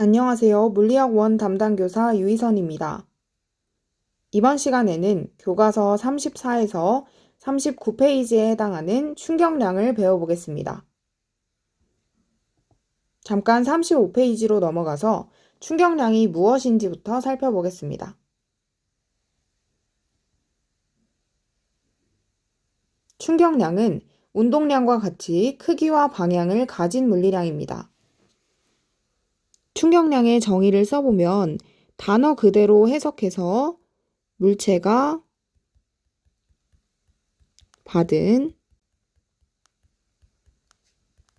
안녕하세요. 물리학 원 담당 교사 유희선입니다. 이번 시간에는 교과서 34에서 39페이지에 해당하는 충격량을 배워보겠습니다. 잠깐 35페이지로 넘어가서 충격량이 무엇인지부터 살펴보겠습니다. 충격량은 운동량과 같이 크기와 방향을 가진 물리량입니다. 충격량의 정의를 써보면 단어 그대로 해석해서 물체가 받은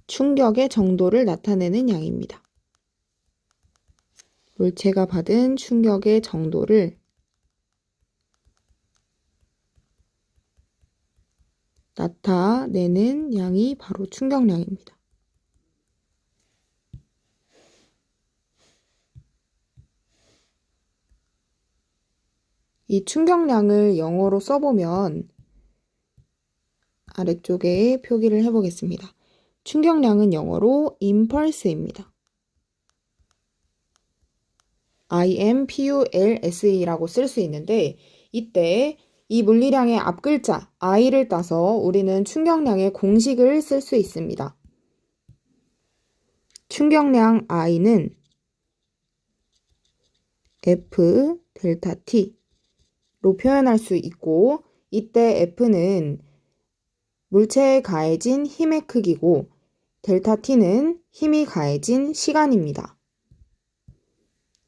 충격의 정도를 나타내는 양입니다. 물체가 받은 충격의 정도를 나타내는 양이 바로 충격량입니다. 이 충격량을 영어로 써보면 아래쪽에 표기를 해보겠습니다. 충격량은 영어로 impulse입니다. impulse라고 쓸 수 있는데 이때 이 물리량의 앞 글자 i를 따서 우리는 충격량의 공식을 쓸 수 있습니다. 충격량 i는 F 델타 T 로 표현할 수 있고 이때 F는 물체에 가해진 힘의 크기고 델타 T는 힘이 가해진 시간입니다.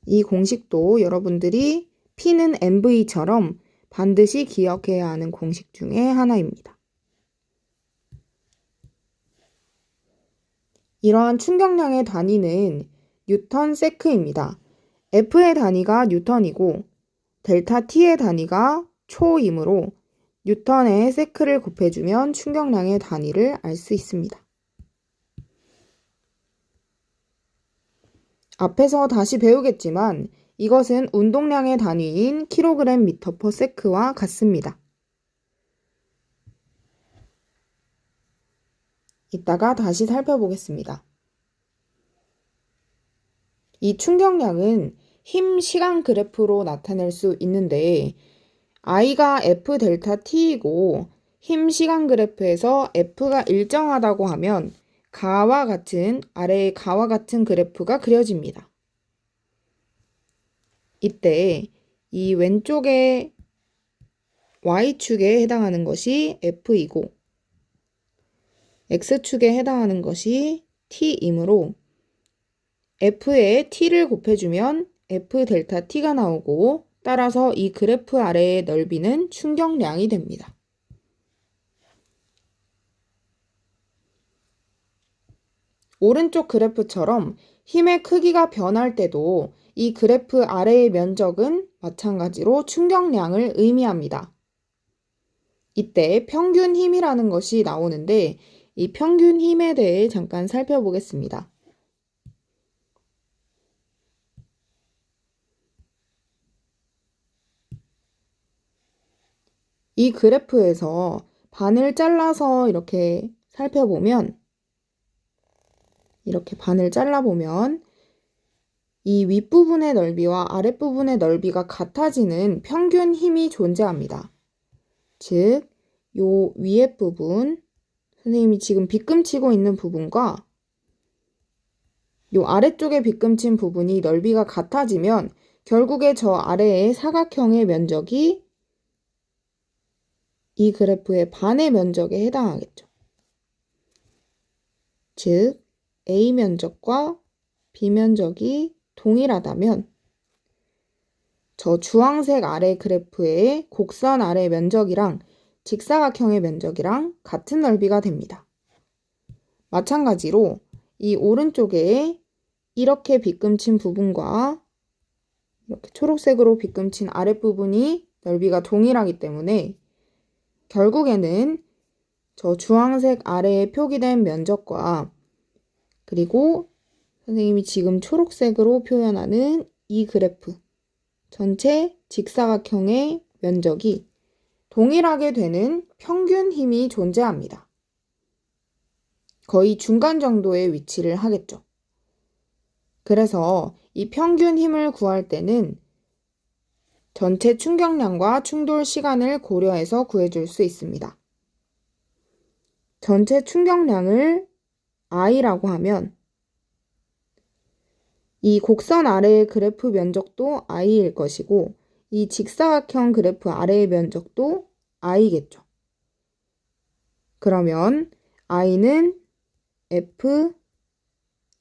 이 공식도 여러분들이 P는 MV처럼 반드시 기억해야 하는 공식 중에 하나입니다. 이러한 충격량의 단위는 뉴턴 세크입니다. F의 단위가 뉴턴이고 델타 T의 단위가 초이므로 뉴턴의 세크를 곱해주면 충격량의 단위를 알 수 있습니다. 앞에서 다시 배우겠지만 이것은 운동량의 단위인 킬로그램 미터 퍼 세크와 같습니다. 이따가 다시 살펴보겠습니다. 이 충격량은 힘 시간 그래프로 나타낼 수 있는데 i가 f 델타 t이고 힘 시간 그래프에서 f가 일정하다고 하면 가와 같은 아래의 가와 같은 그래프가 그려집니다. 이때 이 왼쪽의 y축에 해당하는 것이 f이고 x축에 해당하는 것이 t이므로 f에 t를 곱해주면 f 델타 t가 나오고 따라서 이 그래프 아래의 넓이는 충격량이 됩니다. 오른쪽 그래프처럼 힘의 크기가 변할 때도 이 그래프 아래의 면적은 마찬가지로 충격량을 의미합니다. 이때 평균 힘이라는 것이 나오는데 이 평균 힘에 대해 잠깐 살펴보겠습니다. 이 그래프에서 반을 잘라서 이렇게 살펴보면 이렇게 반을 잘라보면 이 윗부분의 넓이와 아랫부분의 넓이가 같아지는 평균 힘이 존재합니다. 즉, 요 위에 부분, 선생님이 지금 빗금치고 있는 부분과 요 아래쪽에 빗금친 부분이 넓이가 같아지면 결국에 저 아래의 사각형의 면적이 이 그래프의 반의 면적에 해당하겠죠. 즉, A 면적과 B 면적이 동일하다면 저 주황색 아래 그래프의 곡선 아래 면적이랑 직사각형의 면적이랑 같은 넓이가 됩니다. 마찬가지로 이 오른쪽에 이렇게 빗금친 부분과 이렇게 초록색으로 빗금친 아랫부분이 넓이가 동일하기 때문에 결국에는 저 주황색 아래에 표기된 면적과 그리고 선생님이 지금 초록색으로 표현하는 이 그래프 전체 직사각형의 면적이 동일하게 되는 평균 힘이 존재합니다. 거의 중간 정도의 위치를 하겠죠. 그래서 이 평균 힘을 구할 때는 전체 충격량과 충돌 시간을 고려해서 구해줄 수 있습니다. 전체 충격량을 I라고 하면 이 곡선 아래의 그래프 면적도 I일 것이고 이 직사각형 그래프 아래의 면적도 I겠죠. 그러면 I는 F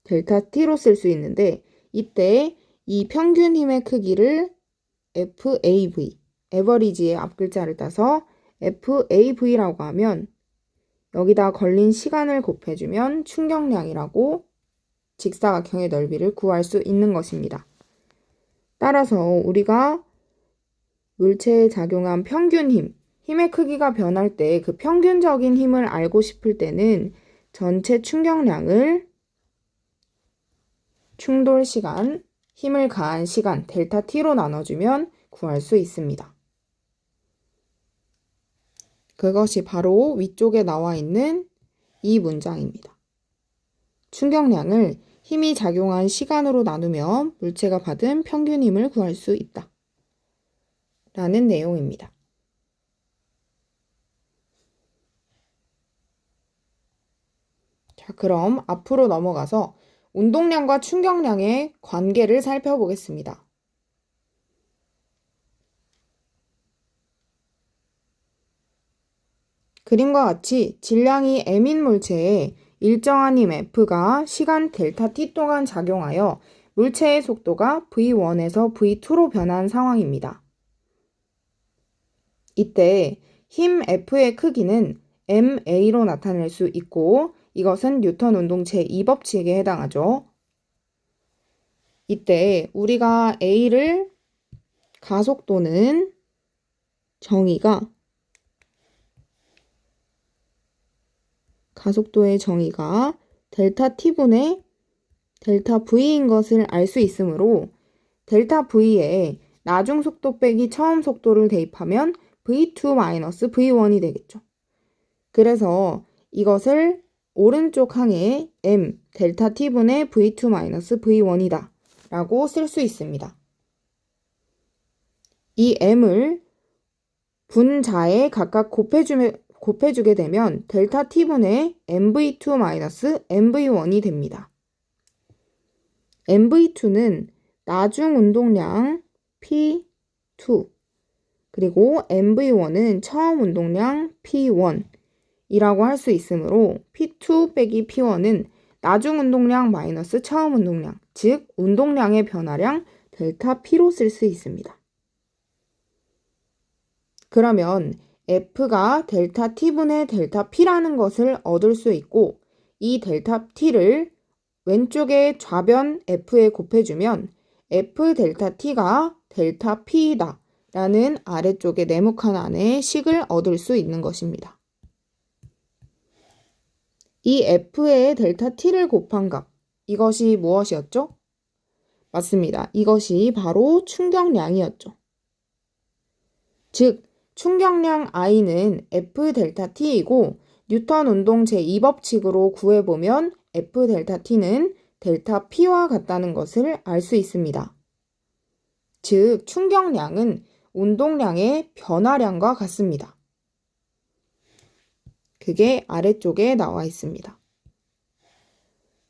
델타 T로 쓸 수 있는데 이때 이 평균 힘의 크기를 FAV, 에버리지의 앞글자를 따서 FAV라고 하면 여기다 걸린 시간을 곱해주면 충격량이라고 직사각형의 넓이를 구할 수 있는 것입니다. 따라서 우리가 물체에 작용한 평균 힘, 힘의 크기가 변할 때 그 평균적인 힘을 알고 싶을 때는 전체 충격량을 충돌 시간, 힘을 가한 시간 델타 t로 나눠주면 구할 수 있습니다. 그것이 바로 위쪽에 나와 있는 이 문장입니다. 충격량을 힘이 작용한 시간으로 나누면 물체가 받은 평균 힘을 구할 수 있다. 라는 내용입니다. 자, 그럼 앞으로 넘어가서 운동량과 충격량의 관계를 살펴보겠습니다. 그림과 같이 질량이 m인 물체에 일정한 힘 F가 시간 델타 t 동안 작용하여 물체의 속도가 V1에서 V2로 변한 상황입니다. 이때 힘 F의 크기는 ma로 나타낼 수 있고 이것은 뉴턴 운동 제2법칙에 해당하죠. 이때 우리가 a를 가속도는 정의가 가속도의 정의가 델타 t분의 델타 v인 것을 알 수 있으므로 델타 v에 나중 속도 빼기 처음 속도를 대입하면 v2-v1이 되겠죠. 그래서 이것을 오른쪽 항에 m 델타 t분의 v2-v1이다 라고 쓸 수 있습니다. 이 m을 분자에 각각 곱해주면 곱해주게 되면 델타 t분의 mv2-mv1이 됩니다. mv2는 나중 운동량 p2 그리고 mv1은 처음 운동량 p1 이라고 할 수 있으므로 p2 빼기 p1은 나중 운동량 마이너스 처음 운동량, 즉 운동량의 변화량 델타 p로 쓸 수 있습니다. 그러면 F가 델타 T분의 델타 P라는 것을 얻을 수 있고 이 델타 T를 왼쪽에 좌변 F에 곱해주면 F 델타 T가 델타 P이다 라는 아래쪽의 네모칸 안에 식을 얻을 수 있는 것입니다. 이 F의 델타 T를 곱한 값, 이것이 무엇이었죠? 맞습니다. 이것이 바로 충격량이었죠. 즉, 충격량 I는 F 델타 T이고 뉴턴 운동 제2법칙으로 구해보면 F 델타 T는 델타 P와 같다는 것을 알 수 있습니다. 즉, 충격량은 운동량의 변화량과 같습니다. 그게 아래쪽에 나와 있습니다.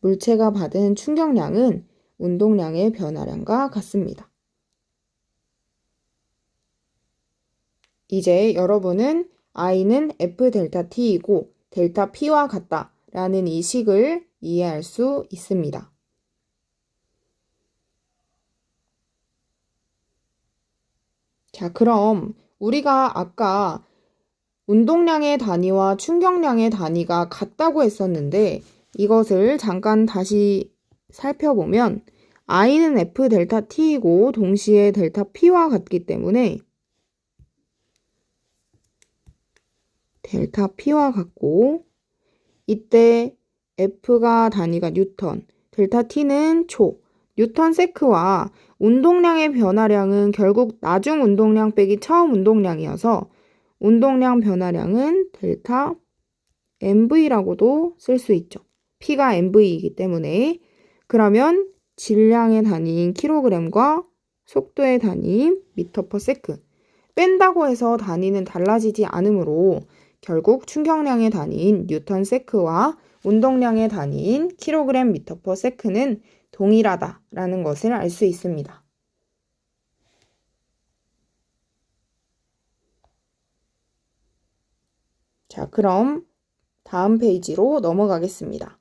물체가 받은 충격량은 운동량의 변화량과 같습니다. 이제 여러분은 i는 f 델타 t이고 델타 p와 같다 라는 이 식을 이해할 수 있습니다. 자, 그럼 우리가 아까 운동량의 단위와 충격량의 단위가 같다고 했었는데 이것을 잠깐 다시 살펴보면 i는 f 델타 t이고 동시에 델타 p와 같기 때문에 델타 P와 같고 이때 F가 단위가 뉴턴, 델타 T는 초, 뉴턴 세크와 운동량의 변화량은 결국 나중 운동량 빼기 처음 운동량이어서 운동량 변화량은 델타 MV라고도 쓸 수 있죠. P가 MV이기 때문에 그러면 질량의 단위인 킬로그램과 속도의 단위인 미터 퍼 세크. 뺀다고 해서 단위는 달라지지 않으므로 결국 충격량의 단위인 뉴턴 세크와 운동량의 단위인 킬로그램 미터 퍼 세크는 동일하다라는 것을 알 수 있습니다. 자, 그럼 다음 페이지로 넘어가겠습니다.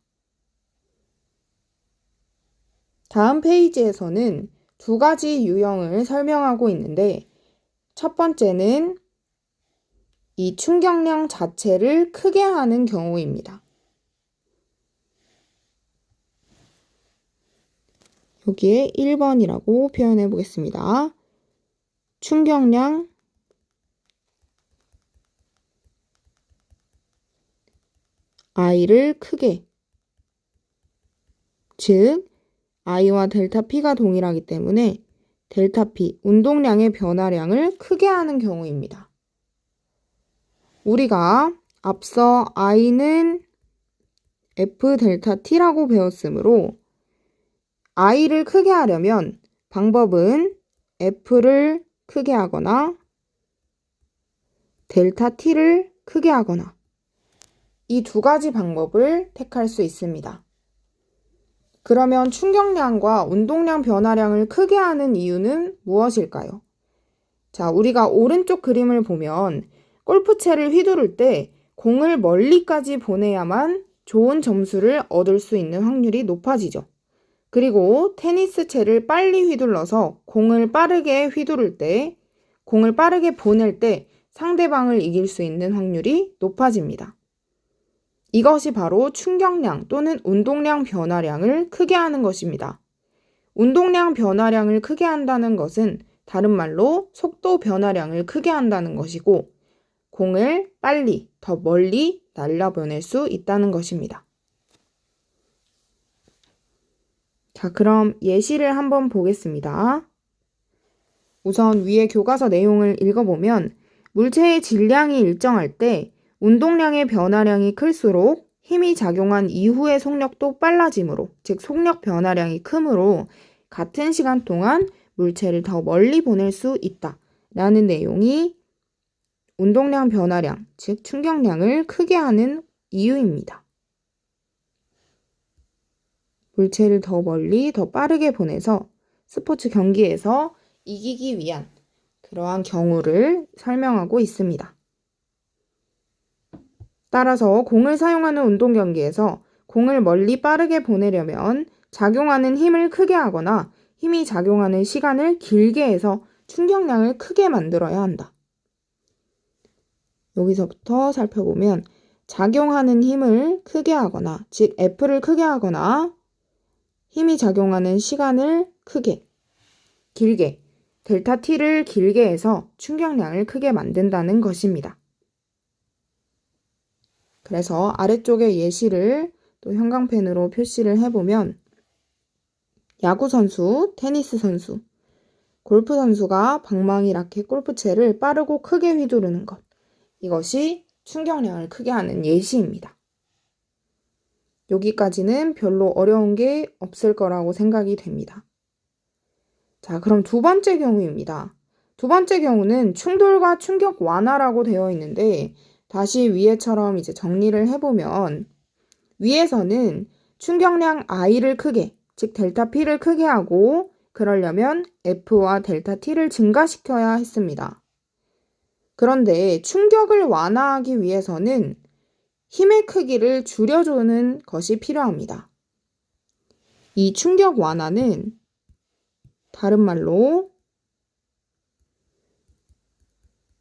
다음 페이지에서는 두 가지 유형을 설명하고 있는데, 첫 번째는 이 충격량 자체를 크게 하는 경우입니다. 여기에 1번이라고 표현해 보겠습니다. 충격량 i를 크게 즉 i와 델타 p가 동일하기 때문에 델타 p 운동량의 변화량을 크게 하는 경우입니다. 우리가 앞서 i는 f 델타 t라고 배웠으므로 i를 크게 하려면 방법은 f를 크게 하거나 델타 t를 크게 하거나 이 두 가지 방법을 택할 수 있습니다. 그러면 충격량과 운동량 변화량을 크게 하는 이유는 무엇일까요? 자, 우리가 오른쪽 그림을 보면 골프채를 휘두를 때 공을 멀리까지 보내야만 좋은 점수를 얻을 수 있는 확률이 높아지죠. 그리고 테니스 채를 빨리 휘둘러서 공을 빠르게 휘두를 때, 공을 빠르게 보낼 때 상대방을 이길 수 있는 확률이 높아집니다. 이것이 바로 충격량 또는 운동량 변화량을 크게 하는 것입니다. 운동량 변화량을 크게 한다는 것은 다른 말로 속도 변화량을 크게 한다는 것이고, 공을 빨리, 더 멀리 날려보낼 수 있다는 것입니다. 자, 그럼 예시를 한번 보겠습니다. 우선 위에 교과서 내용을 읽어보면 물체의 질량이 일정할 때 운동량의 변화량이 클수록 힘이 작용한 이후의 속력도 빨라지므로, 즉 속력 변화량이 크므로 같은 시간 동안 물체를 더 멀리 보낼 수 있다. 라는 내용이 운동량 변화량, 즉 충격량을 크게 하는 이유입니다. 물체를 더 멀리, 더 빠르게 보내서 스포츠 경기에서 이기기 위한 그러한 경우를 설명하고 있습니다. 따라서 공을 사용하는 운동 경기에서 공을 멀리 빠르게 보내려면 작용하는 힘을 크게 하거나 힘이 작용하는 시간을 길게 해서 충격량을 크게 만들어야 한다. 여기서부터 살펴보면 작용하는 힘을 크게 하거나, 즉 F를 크게 하거나 힘이 작용하는 시간을 크게, 길게, 델타 T를 길게 해서 충격량을 크게 만든다는 것입니다. 그래서 아래쪽에 예시를 또 형광펜으로 표시를 해보면 야구 선수, 테니스 선수, 골프 선수가 방망이 라켓 골프채를 빠르고 크게 휘두르는 것. 이것이 충격량을 크게 하는 예시입니다. 여기까지는 별로 어려운 게 없을 거라고 생각이 됩니다. 자, 그럼 두 번째 경우입니다. 두 번째 경우는 충돌과 충격 완화라고 되어 있는데 다시 위에처럼 이제 정리를 해보면 위에서는 충격량 I를 크게, 즉 델타 P를 크게 하고 그러려면 F와 델타 T를 증가시켜야 했습니다. 그런데 충격을 완화하기 위해서는 힘의 크기를 줄여주는 것이 필요합니다. 이 충격 완화는 다른 말로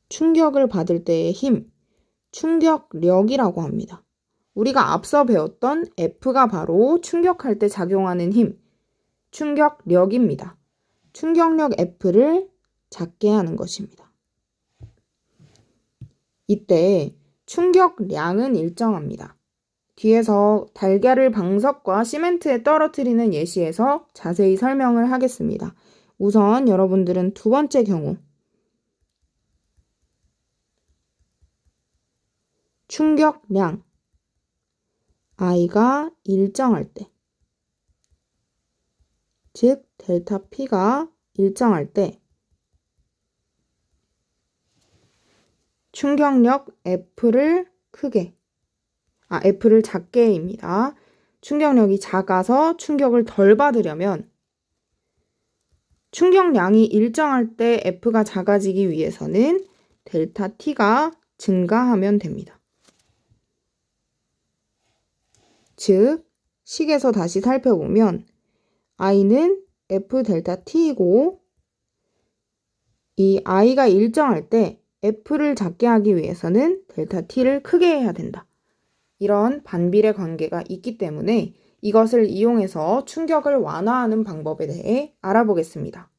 충격을 받을 때의 힘, 충격력이라고 합니다. 우리가 앞서 배웠던 F가 바로 충격할 때 작용하는 힘, 충격력입니다. 충격력 F를 작게 하는 것입니다. 이때 충격량은 일정합니다. 뒤에서 달걀을 방석과 시멘트에 떨어뜨리는 예시에서 자세히 설명을 하겠습니다. 우선 여러분들은 두 번째 경우 충격량 i가 일정할 때, 즉 델타 P가 일정할 때 충격력 F를 크게 아 F를 작게입니다. 충격력이 작아서 충격을 덜 받으려면 충격량이 일정할 때 F가 작아지기 위해서는 델타 T가 증가하면 됩니다. 즉, 식에서 다시 살펴보면 I는 F 델타 T이고 이 I가 일정할 때 F를 작게 하기 위해서는 델타 T를 크게 해야 된다. 이런 반비례 관계가 있기 때문에 이것을 이용해서 충격을 완화하는 방법에 대해 알아보겠습니다.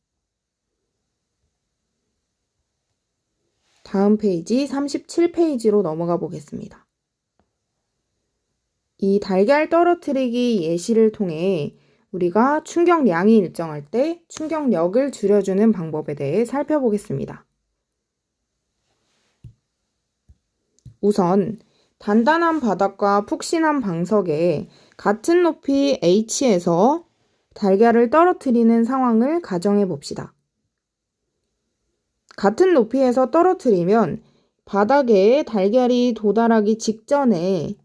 다음 페이지 37페이지로 넘어가 보겠습니다. 이 달걀 떨어뜨리기 예시를 통해 우리가 충격량이 일정할 때 충격력을 줄여주는 방법에 대해 살펴보겠습니다. 우선 단단한 바닥과 푹신한 방석에 같은 높이 H에서 달걀을 떨어뜨리는 상황을 가정해 봅시다. 같은 높이에서 떨어뜨리면 바닥에 달걀이 도달하기 직전에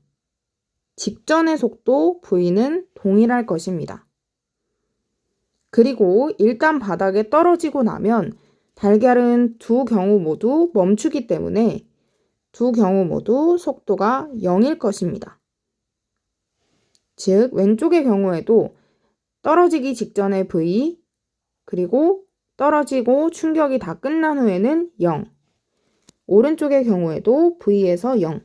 직전의 속도 V는 동일할 것입니다. 그리고 일단 바닥에 떨어지고 나면 달걀은 두 경우 모두 멈추기 때문에 두 경우 모두 속도가 0일 것입니다. 즉, 왼쪽의 경우에도 떨어지기 직전의 V, 그리고 떨어지고 충격이 다 끝난 후에는 0. 오른쪽의 경우에도 V에서 0.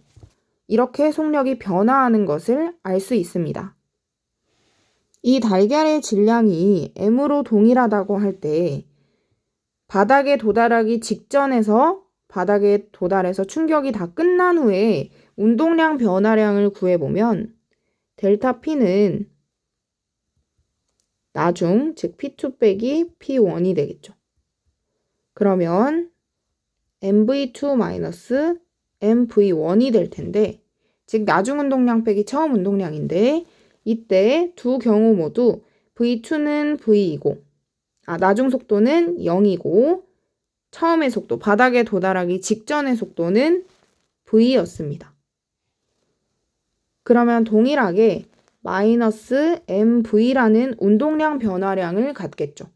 이렇게 속력이 변화하는 것을 알 수 있습니다. 이 달걀의 질량이 M으로 동일하다고 할 때 바닥에 도달하기 직전에서 바닥에 도달해서 충격이 다 끝난 후에 운동량 변화량을 구해보면 델타 P는 나중, 즉 P2 빼기 P1이 되겠죠. 그러면 MV2 MV1이 될 텐데, 즉 나중 운동량 빼기 처음 운동량인데, 이때 두 경우 모두 V2는 V이고, 아, 나중 속도는 0이고, 처음의 속도, 바닥에 도달하기 직전의 속도는 V였습니다. 그러면 동일하게 마이너스 MV라는 운동량 변화량을 갖겠죠.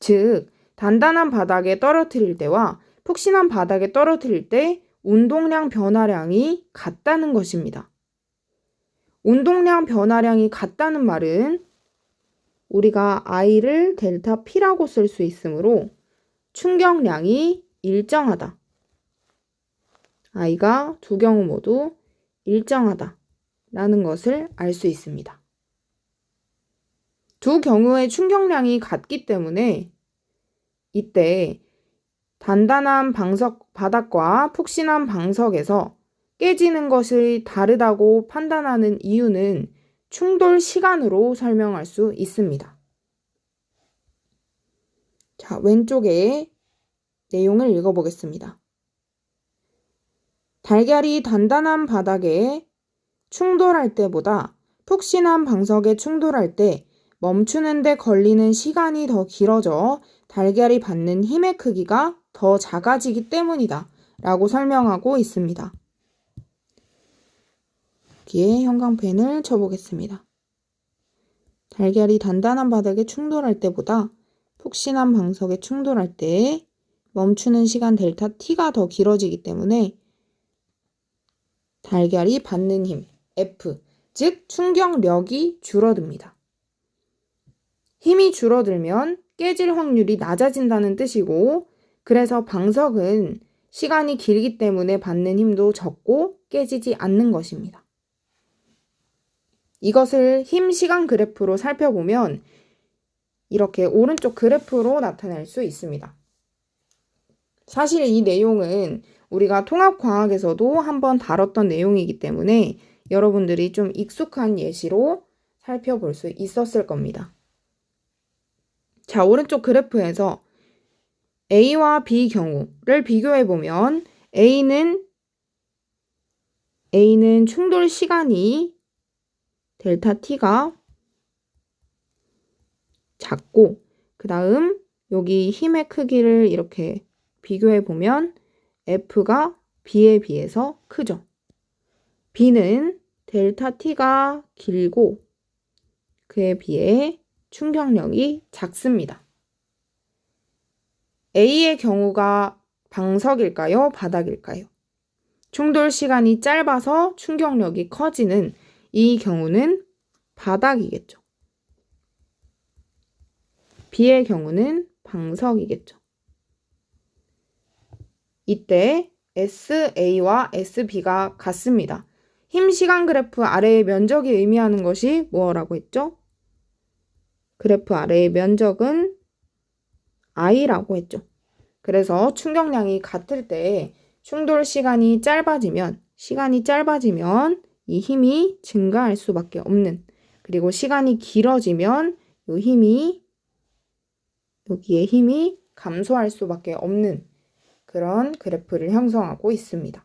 즉, 단단한 바닥에 떨어뜨릴 때와 푹신한 바닥에 떨어뜨릴 때 운동량 변화량이 같다는 것입니다. 운동량 변화량이 같다는 말은 우리가 I를 델타 P라고 쓸 수 있으므로 충격량이 일정하다. I가 두 경우 모두 일정하다. 라는 것을 알 수 있습니다. 두 경우의 충격량이 같기 때문에 이때 단단한 방석 바닥과 푹신한 방석에서 깨지는 것이 다르다고 판단하는 이유는 충돌 시간으로 설명할 수 있습니다. 자, 왼쪽에 내용을 읽어보겠습니다. 달걀이 단단한 바닥에 충돌할 때보다 푹신한 방석에 충돌할 때 멈추는데 걸리는 시간이 더 길어져 달걀이 받는 힘의 크기가 더 작아지기 때문이다. 라고 설명하고 있습니다. 여기에 형광펜을 쳐보겠습니다. 달걀이 단단한 바닥에 충돌할 때보다 푹신한 방석에 충돌할 때 멈추는 시간 델타 t가 더 길어지기 때문에 달걀이 받는 힘 F, 즉 충격력이 줄어듭니다. 힘이 줄어들면 깨질 확률이 낮아진다는 뜻이고 그래서 방석은 시간이 길기 때문에 받는 힘도 적고 깨지지 않는 것입니다. 이것을 힘 시간 그래프로 살펴보면 이렇게 오른쪽 그래프로 나타낼 수 있습니다. 사실 이 내용은 우리가 통합과학에서도 한번 다뤘던 내용이기 때문에 여러분들이 좀 익숙한 예시로 살펴볼 수 있었을 겁니다. 자, 오른쪽 그래프에서 A와 B 경우를 비교해 보면 A는 A는 충돌 시간이 델타 T가 작고 그 다음 여기 힘의 크기를 이렇게 비교해 보면 F가 B에 비해서 크죠. B는 델타 T가 길고 그에 비해 충격력이 작습니다. A의 경우가 방석일까요? 바닥일까요? 충돌 시간이 짧아서 충격력이 커지는 이 경우는 바닥이겠죠. B의 경우는 방석이겠죠. 이때 SA와 SB가 같습니다. 힘 시간 그래프 아래의 면적이 의미하는 것이 뭐라고 했죠? 그래프 아래의 면적은 I라고 했죠. 그래서 충격량이 같을 때 충돌 시간이 짧아지면 시간이 짧아지면 이 힘이 증가할 수밖에 없는 그리고 시간이 길어지면 이 힘이 여기에 힘이 감소할 수밖에 없는 그런 그래프를 형성하고 있습니다.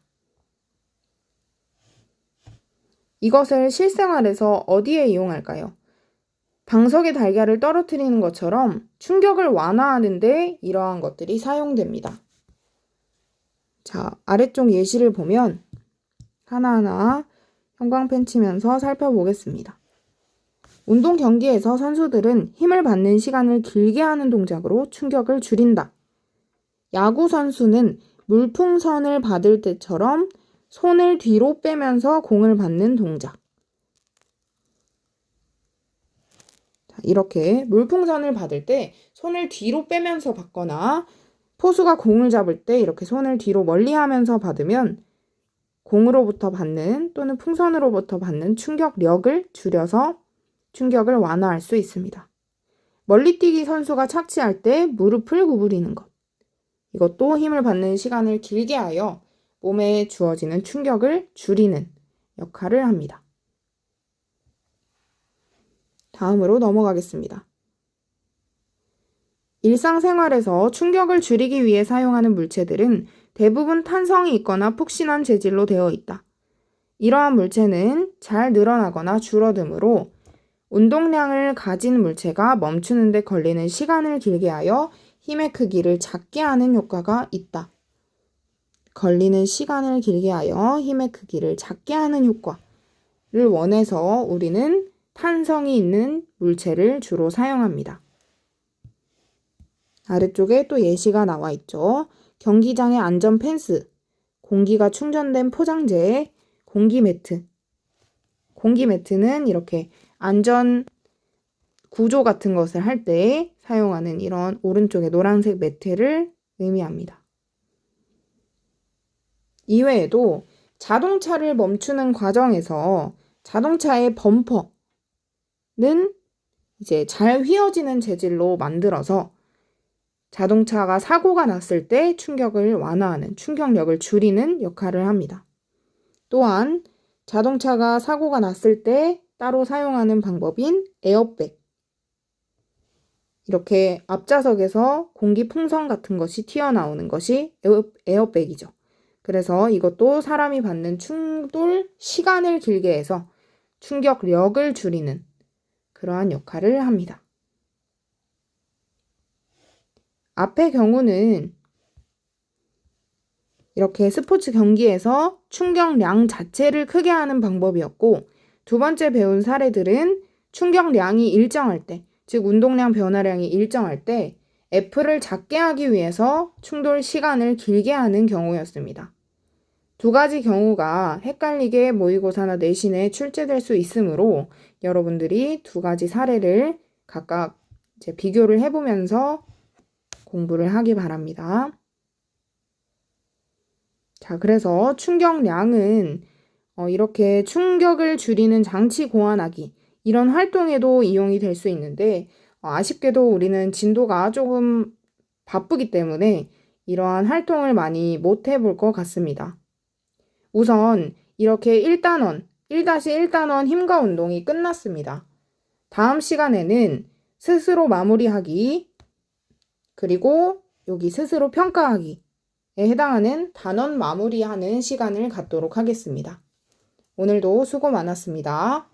이것을 실생활에서 어디에 이용할까요? 방석의 달걀을 떨어뜨리는 것처럼 충격을 완화하는데 이러한 것들이 사용됩니다. 자, 아래쪽 예시를 보면 하나하나 형광펜 치면서 살펴보겠습니다. 운동 경기에서 선수들은 힘을 받는 시간을 길게 하는 동작으로 충격을 줄인다. 야구 선수는 물풍선을 받을 때처럼 손을 뒤로 빼면서 공을 받는 동작. 이렇게 물풍선을 받을 때 손을 뒤로 빼면서 받거나 포수가 공을 잡을 때 이렇게 손을 뒤로 멀리 하면서 받으면 공으로부터 받는 또는 풍선으로부터 받는 충격력을 줄여서 충격을 완화할 수 있습니다. 멀리뛰기 선수가 착지할 때 무릎을 구부리는 것. 이것도 힘을 받는 시간을 길게 하여 몸에 주어지는 충격을 줄이는 역할을 합니다. 다음으로 넘어가겠습니다. 일상생활에서 충격을 줄이기 위해 사용하는 물체들은 대부분 탄성이 있거나 푹신한 재질로 되어 있다. 이러한 물체는 잘 늘어나거나 줄어들므로 운동량을 가진 물체가 멈추는 데 걸리는 시간을 길게 하여 힘의 크기를 작게 하는 효과가 있다. 걸리는 시간을 길게 하여 힘의 크기를 작게 하는 효과를 원해서 우리는 탄성이 있는 물체를 주로 사용합니다. 아래쪽에 또 예시가 나와 있죠. 경기장의 안전 펜스, 공기가 충전된 포장재, 공기 매트. 공기 매트는 이렇게 안전 구조 같은 것을 할 때 사용하는 이런 오른쪽에 노란색 매트를 의미합니다. 이외에도 자동차를 멈추는 과정에서 자동차의 범퍼 는 이제 잘 휘어지는 재질로 만들어서 자동차가 사고가 났을 때 충격을 완화하는, 충격력을 줄이는 역할을 합니다. 또한 자동차가 사고가 났을 때 따로 사용하는 방법인 에어백. 이렇게 앞좌석에서 공기 풍선 같은 것이 튀어나오는 것이 에어, 에어백이죠. 그래서 이것도 사람이 받는 충돌 시간을 길게 해서 충격력을 줄이는 그러한 역할을 합니다. 앞의 경우는 이렇게 스포츠 경기에서 충격량 자체를 크게 하는 방법이었고 두 번째 배운 사례들은 충격량이 일정할 때, 즉 운동량 변화량이 일정할 때 F를 작게 하기 위해서 충돌 시간을 길게 하는 경우였습니다. 두 가지 경우가 헷갈리게 모의고사나 내신에 출제될 수 있으므로 여러분들이 두 가지 사례를 각각 이제 비교를 해보면서 공부를 하기 바랍니다. 자, 그래서 충격량은 어, 이렇게 충격을 줄이는 장치 고안하기 이런 활동에도 이용이 될 수 있는데 어, 아쉽게도 우리는 진도가 조금 바쁘기 때문에 이러한 활동을 많이 못 해볼 것 같습니다. 우선 이렇게 1단원, 1-1단원 힘과 운동이 끝났습니다. 다음 시간에는 스스로 마무리하기, 그리고 여기 스스로 평가하기에 해당하는 단원 마무리하는 시간을 갖도록 하겠습니다. 오늘도 수고 많았습니다.